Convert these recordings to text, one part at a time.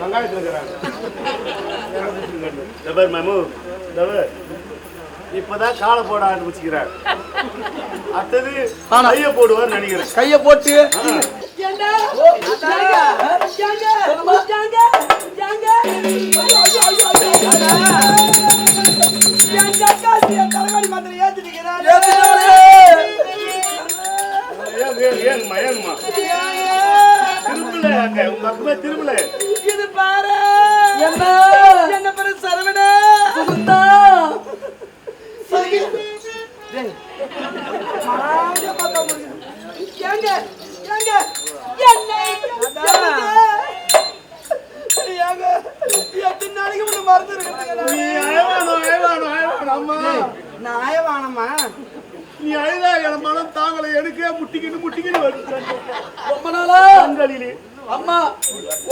வெங்காயத்தில் இருக்கிறாங்க தபர் மாமு தபர். இப்பதான் காலை போட ஆரம்பிச்சுக்கிறார். அடுத்தது. கைய போடுவார் நினைக்கிறேன். கைய போட்டு. திரும்பல இது பாரு. என்ன? என்ன பேரு சரவண. சுகுந்தா ஏங்க ஏங்க. என்னை ஏங்க எத்தனை நாளைக்கு முன்ன மறந்து நீ அழவானோ அம்மா. நாயவானம்மா நீ அழுதா என் மனம் தாங்கலை எடுக்க முட்டிக்கிட்டு முட்டிக்கிட்டு வருது. ரொம்ப நாளா? கண்களிலே. அம்மா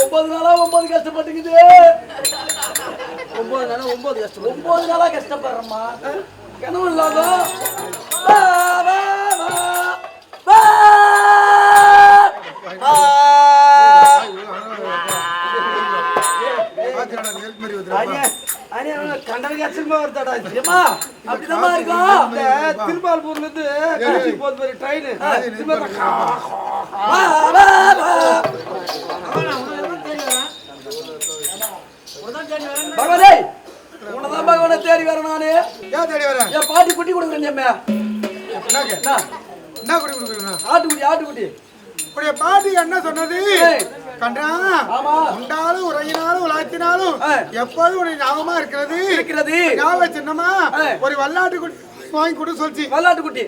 ஒன்பது நாளா ஒன்பது கஷ்டப்பட்டுக்குது. ஒன்பது நாளா ஒன்பது கஷ்டம் ஒன்பது நாளா கஷ்டப்படுறம்மா. கனவு இல்லாத வா, வா, வா, வா. ஆ. கண்டனுக்கு அச்சமா வருதாடா ஏம்மா, அப்படிதாம்மா இருக்கும் இந்த திருப்பால்பூர்ல இருந்து காஞ்சி போகுது பாரு ட்ரெயின் வா, பகவானே உனதான் பகவானை தேடி வரேன் நானு. ஏன் தேடி வரேன்? என் பாட்டி குட்டி கொடுக்குறேன் எம்மே என்ன? என்ன குடி கொடுக்குறீங்க? ஆட்டுக்குட்டி ஆட்டுக்குட்டி. இப்படி பாட்டி என்ன சொன்னது. கண்டா ஆமா. உண்டாலும் உறங்கினாலும் உலாத்தினாலும் ஆ. எப்போதும் உனக்கு ஞாபகமா இருக்கிறது. இருக்கிறது. ஞாபகம் சின்னமா ஆ. ஒரு வல்லாட்டு குடி வாங்கி கொடு சொல்லிச்சு. வல்லாட்டுக்குட்டி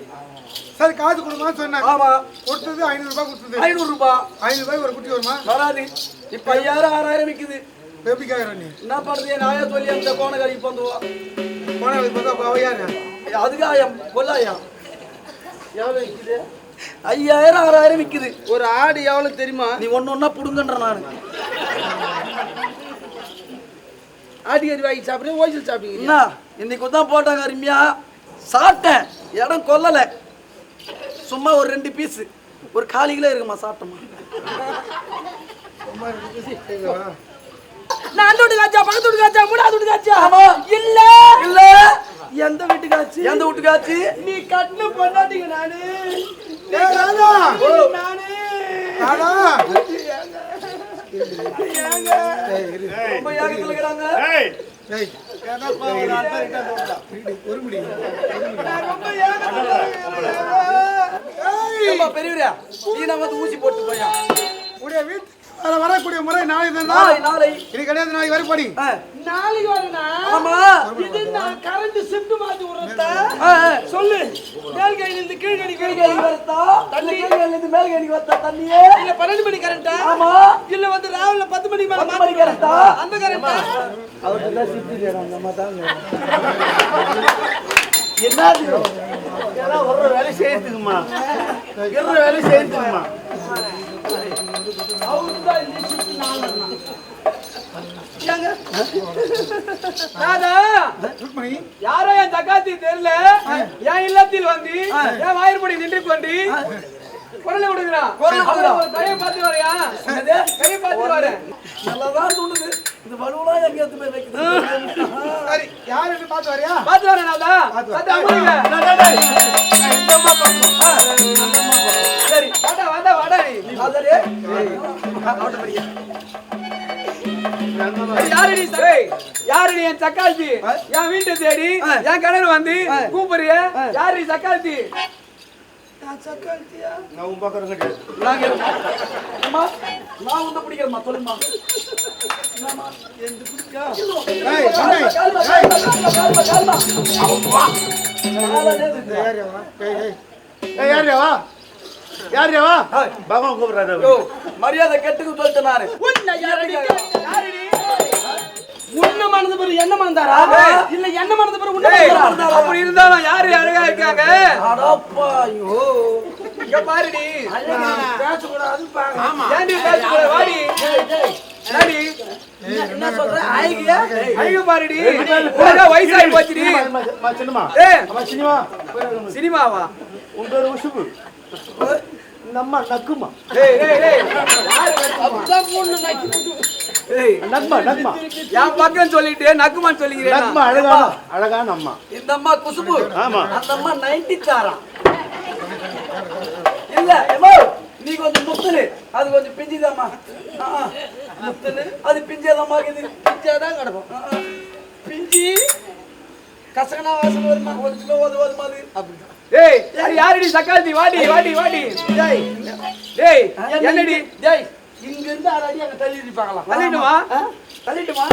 சரி காசு கொடுமான்னு சொன்னேன். ஆமா. கொடுத்தது ஐநூறு ரூபாய் கொடுத்தது. ஐநூறு ரூபாய். ஐநூறு ரூபாய் ஒரு குட்டி வருமா? வராது. இப்ப ஐயாயிரம் ஆறாயிரம் விக்குது. நீ? என்ன பண்றது? நாயா சொல்லி அந்த கோணக்காரிக்கு வந்துவா போன பார்த்தா அவையாரு அதுக்கு ஆயம் கொல்லாயம் எவ்வளவு விக்குது ஐயாயிரம் ஆறாயிரம் விக்குது. ஒரு ஆடு எவ்வளவு தெரியுமா? நீ ஒண்ணு ஒண்ணா புடுங்கன்ற நானு. கறி வாங்கி சாப்பிடுறேன் ஓய்ச்சல் சாப்பிடுங்க என்ன? இன்னைக்கு தான் போட்டாங்க அருமையா. சாப்பிட்டேன். இடம் கொல்லல. சும்மா ஒரு ரெண்டு பீஸ் ஒரு காலி கிலோ இருக்குமா சாப்பிட்டோமா? நான் அந்த வீட்டு காச்சா பக்கத்து வீட்டு காச்சா மூணாவது வீட்டு காச்சா ஆமா. இல்ல. இல்ல. எந்த வீட்டுக்காச்சு? எந்த வீட்டுக்காச்சு? நீ கண்ணு பொண்டாட்டிங்க நானு. நானு. ரொம்ப ஏகத்துல இருக்கிறாங்க. ஏய். ஏய், ஒரு முடி நான் ரொம்ப ஏகத்துல இருக்கிறேன். ஏம்மா பெரியவரா நீ நம்ம ஊசி போட்டு போயா? உடைய வீட்டு வர வரக்கூடிய முறை நாளை தான் நாளை. நாளை இது கிடையாது நாளைக்கு வரை படி நாளைக்கு வரேனா ஆமா. இது நான் கரண்ட் ஷிஃப்ட் மாத்தி விடுறதா. சொல்லு மேல் கை இருந்து கீழ் கை கீழ் கைக்கு வரத்தா தண்ணி. கீழ் கையில இருந்து மேல் கைக்கு வரத்தா தண்ணியே? இல்ல பன்னெண்டு மணி கரண்டா ஆமா. இல்ல வந்து ராவில பத்து மணிக்கு மேல பத்து மணிக்கு வரத்தா அந்த கரண்டா என்னது? ஏதாவது ஒரு வேலை செய்யறதுக்குமா? இருக்கிற வேலை செய்யறதுக்குமா? யாரோ என் தக்காத்தி தெரியல என் இல்லத்தில் வந்து என் வாயிற்படி நின்று கொண்டு குரலை விடுகிறான் கையை பார்த்து வரையா கையை பார்த்து வரேன் நல்லாதான் தோணுது இந்த வலுவெல்லாம் எங்க எடுத்து போய் வைக்கிறது சரி யாருன்னு பார்த்து வரியா பார்த்து வரேன் ராதா பார்த்து அமுருங்க யாரு நீ யாரு என் சக்காத்தி என் வீட்டை தேடி என் கணவர் வந்து கூப்பிடுறிய யாரு நீ சக்காத்தி நான் உன் பக்கம் கிடையாது நான் பிடிக்கிறேம்மா சொல்லுமா யார் யார் பகவான் கூப்பிடுறாரு மரியாதை கெட்டுக்கு சொல்லிட்டேன் நானு. உன்னை மறந்த பிறகு என்ன மறந்தாரா? இல்ல என்ன மறந்த பிறகு உன்னை மறந்தாரா? அப்படி இருந்தாலும் யாரு அழகா இருக்காங்க? அடப்பா ஐயோ. இங்க பாருடி. பேசக்கூடாது பாருங்க ஏன்டி பேசக்கூடாது? வாடி. என்னடி என்ன சொல்ற? ஆயிக்கியா அழகு பாருடி. வயசாகி போச்சுடி. சினிமா. சினிமாவா? உன் பேர் உசுப்பு இந்த அம்மா நக்குமா நக்மா நக்மா என் பக்கம் சொல்லிட்டு நக்குமான்னு சொல்லிக்கிறேன்? நக்மா அழகான அழகான அம்மா இந்த அம்மா குசுபு ஆமா. அந்த அம்மா நைன்டி தாராம் இல்ல நீ கொஞ்சம் முத்துனு. அது கொஞ்சம் பிஞ்சுதாம்மா. முத்துனு. அது பிஞ்சாதாம்மா இது பிஞ்சாதான் கிடக்கும். பிஞ்சி. கசகனா வாசல் வருமா? ஒரு கிலோ ஓது அது அப்படி. டேய் அது யாருடி சக்காத்தி? வாடி வாடி வாடி. டேய் டேய் என்னடி? டேய் இங்க இருந்து அரை அடி அங்க தள்ளி இருப்பாங்களாம் தள்ளிடுமா? ஆ? தள்ளிட்டுமா?